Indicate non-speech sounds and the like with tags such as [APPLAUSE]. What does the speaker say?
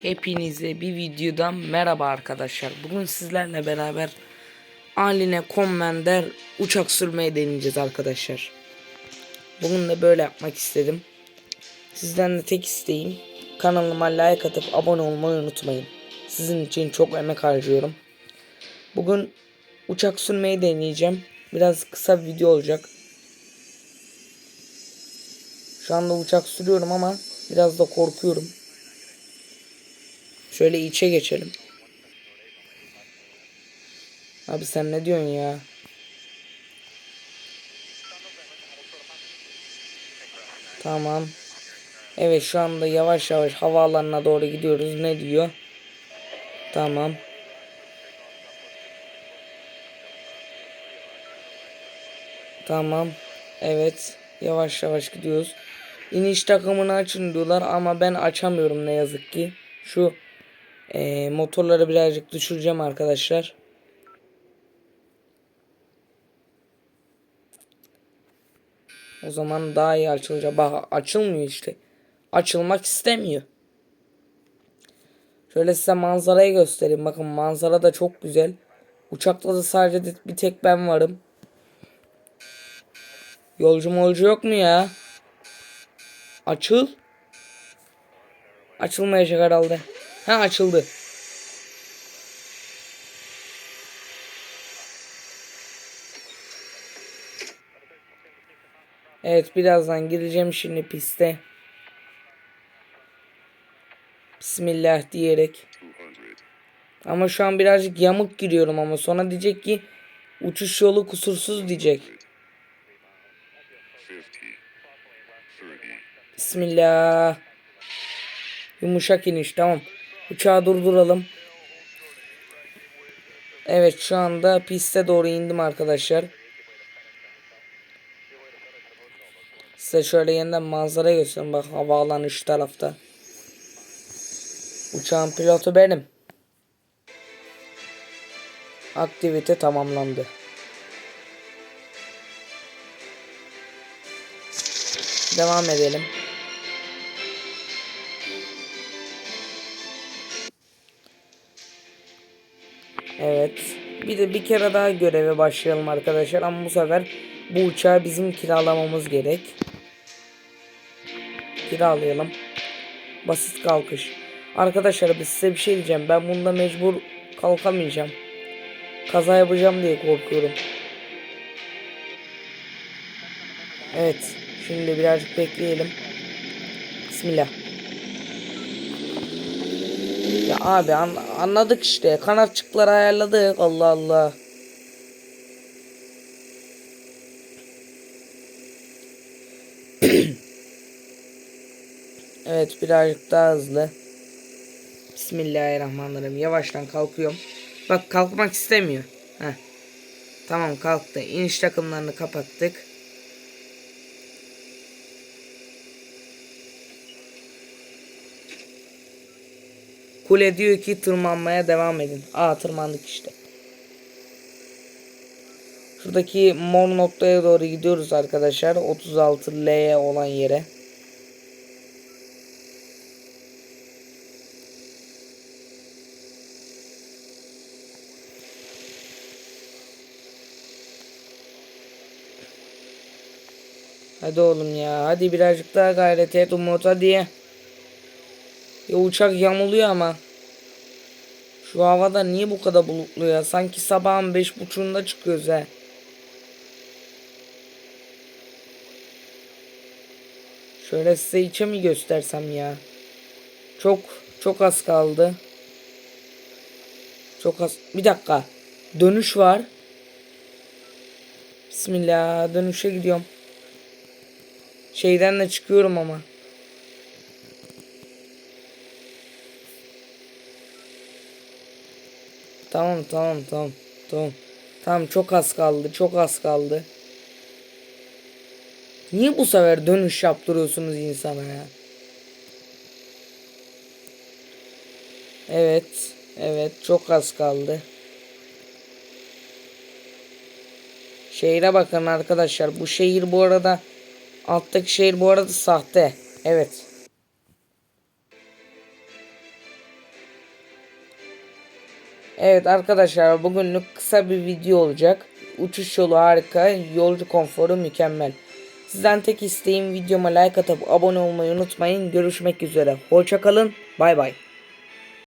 Hepinize bir videodan merhaba arkadaşlar. Bugün sizlerle beraber Aline Commander uçak sürmeyi deneyeceğiz arkadaşlar. Bugün de böyle yapmak istedim. Sizden de tek isteğim kanalıma like atıp abone olmayı unutmayın. Sizin için çok emek harcıyorum. Bugün uçak sürmeyi deneyeceğim. Biraz kısa bir video olacak. Şu anda uçak sürüyorum ama biraz da korkuyorum. Şöyle içe geçelim. Abi sen ne diyorsun ya? Tamam. Evet şu anda yavaş yavaş havaalanına doğru gidiyoruz. Ne diyor? Tamam. Tamam. Evet. Yavaş yavaş gidiyoruz. İniş takımını açın diyorlar ama ben açamıyorum ne yazık ki. Şu e, motorları birazcık düşüreceğim arkadaşlar. O zaman daha iyi açılacak. Bak açılmıyor işte. Açılmak istemiyor. Şöyle size manzarayı göstereyim. Bakın manzara da çok güzel. Uçakta da sadece bir tek ben varım. Yolcu molcu yok mu ya? Açıl. Açılmayacak herhalde. Ha açıldı. Evet birazdan gireceğim şimdi piste. Bismillah diyerek. Ama şu an birazcık yamuk giriyorum ama sonra diyecek ki uçuş yolu kusursuz diyecek. Bismillah. Yumuşak iniş tamam. Uçağı durduralım. Evet şu anda piste doğru indim arkadaşlar. Size şöyle yeniden manzara göstereyim. Bak havaalanı şu tarafta. Uçağın pilotu benim. Aktivite tamamlandı. Devam edelim. Evet. Bir de bir kere daha göreve başlayalım arkadaşlar ama bu sefer bu uçağı bizim kiralamamız gerek. Kiralayalım. Basit kalkış. Arkadaşlar biz size bir şey diyeceğim. Ben bunda mecbur kalkamayacağım. Kaza yapacağım diye korkuyorum. Evet. Şimdi birazcık bekleyelim. Bismillah. Abi an anladık işte. Kanatçıkları ayarladık. Allah Allah. [CLEARS THROAT] evet birazcık daha hızlı. Bismillahirrahmanirrahim. Yavaştan kalkıyorum. Bak kalkmak istemiyor. Heh. Tamam kalktı. İniş takımlarını kapattık. Kule diyor ki tırmanmaya devam edin. Aa tırmandık işte. Şuradaki mor noktaya doğru gidiyoruz arkadaşlar. 36L olan yere. Hadi oğlum ya. Hadi birazcık daha gayret et Umut hadi. Ya uçak yamuluyor ama. Şu havada niye bu kadar bulutlu ya? Sanki sabahın beş buçuğunda çıkıyoruz he. Şöyle size içe mi göstersem ya? Çok çok az kaldı. Çok az. Bir dakika. Dönüş var. Bismillah. Dönüşe gidiyorum. Şeyden de çıkıyorum ama. Tamam tamam tamam. Tamam. Tamam çok az kaldı. Çok az kaldı. Niye bu sefer dönüş yaptırıyorsunuz insana ya? Evet. Evet çok az kaldı. Şehire bakın arkadaşlar. Bu şehir bu arada alttaki şehir bu arada sahte. Evet. Evet arkadaşlar bugünlük kısa bir video olacak. Uçuş yolu harika, yolcu konforu mükemmel. Sizden tek isteğim videoma like atıp abone olmayı unutmayın. Görüşmek üzere. Hoşçakalın. Bay bay.